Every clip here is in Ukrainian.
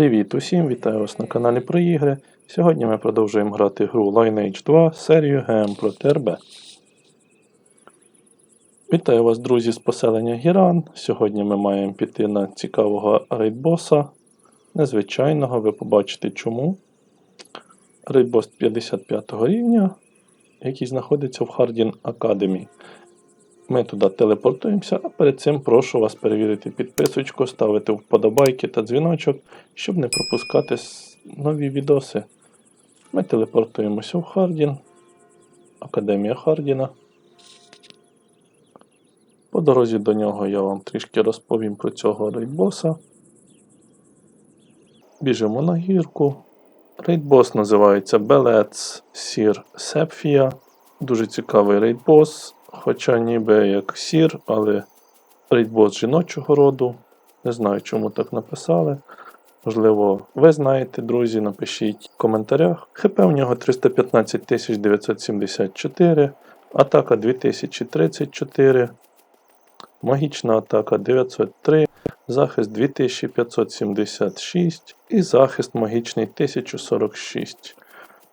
Привіт усім, вітаю вас на каналі про ігри. Сьогодні ми продовжуємо грати гру Lineage 2 серію ГМ проти РБ. Вітаю вас, друзі, з поселення Гіран. Сьогодні ми маємо піти на цікавого рейдбоса. Незвичайного, ви побачите чому. Рейдбос 55 рівня, який знаходиться в Хардін Академі. Ми туди телепортуємося, а перед цим прошу вас перевірити підписочку, ставити вподобайки та дзвіночок, щоб не пропускати нові відоси. Ми телепортуємося в Хардін, Академія Хардіна. По дорозі до нього я вам трішки розповім про цього рейдбоса. Біжимо на гірку. Рейдбос називається Белец Сір Сепфія. Дуже цікавий рейдбос, хоча ніби як сір, але рейдбос жіночого роду. Не знаю, чому так написали. Можливо, ви знаєте, друзі, напишіть в коментарях. ХП у нього 315 974, атака 2034, магічна атака 903, захист 2576 і захист магічний 1046.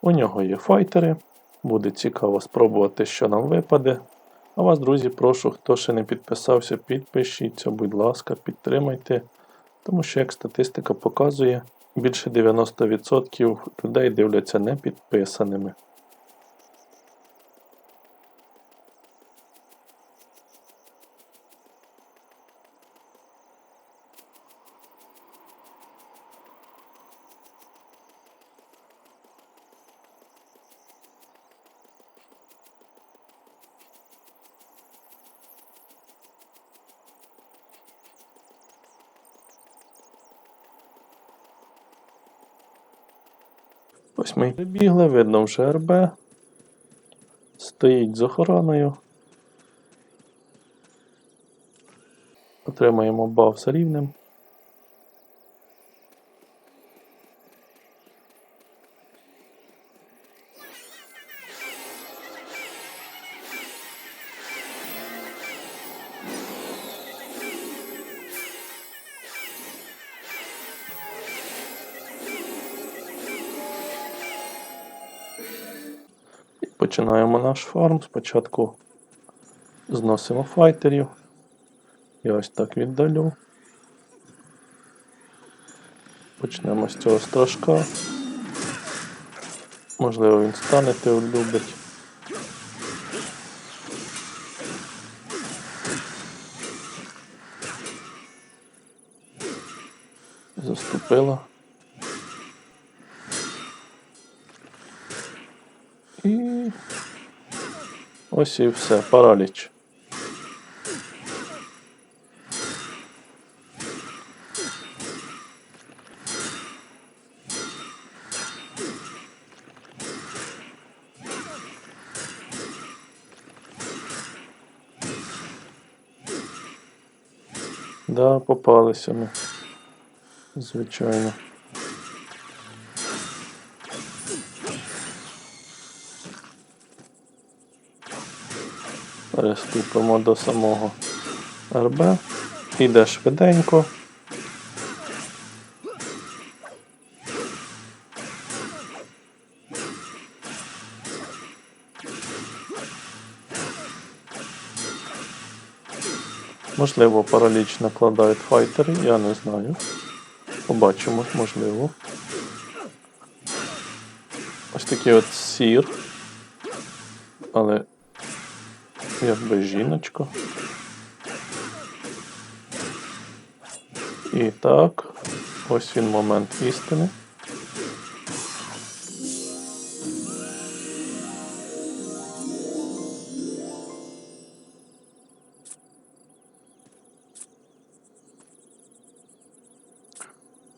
У нього є файтери. Буде цікаво спробувати, що нам випаде. А вас, друзі, прошу, хто ще не підписався, підпишіться, будь ласка, підтримайте. Тому що, як статистика показує, більше 90% людей дивляться не підписаними. Ось ми прибігли, видно вже РБ. Стоїть з охороною. Отримаємо баф за рівнем. Починаємо наш фарм. Спочатку зносимо файтерів. Я ось так віддалю. Почнемо з цього страшка. Можливо, він станете любить. Заступила. Ось і все, параліч. Да, попалися ми. Звичайно. Переступимо до самого РБ. Іде швиденько. Можливо, параліч накладають файтери, я не знаю. Побачимо, можливо. Ось такий от сір. Але якби жіночка. І так, ось він момент істини.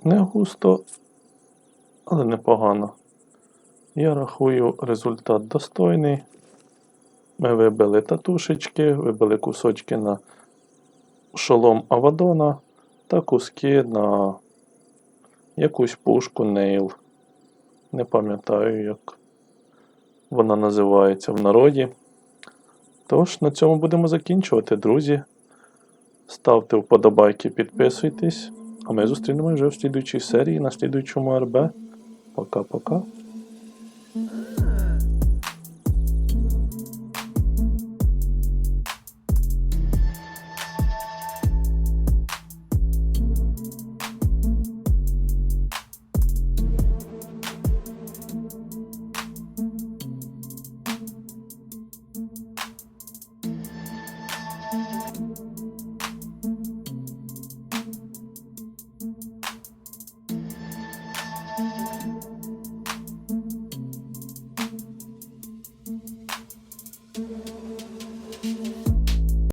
Не густо, але непогано. Я рахую результат достойний. Ми вибили татушечки, вибили кусочки на шолом Авадона та куски на якусь пушку Нейл. Не пам'ятаю, як вона називається в народі. Тож, на цьому будемо закінчувати, друзі. Ставте вподобайки, підписуйтесь. А ми зустрінемося вже в слідуючій серії на слідуючому РБ. Пока-пока.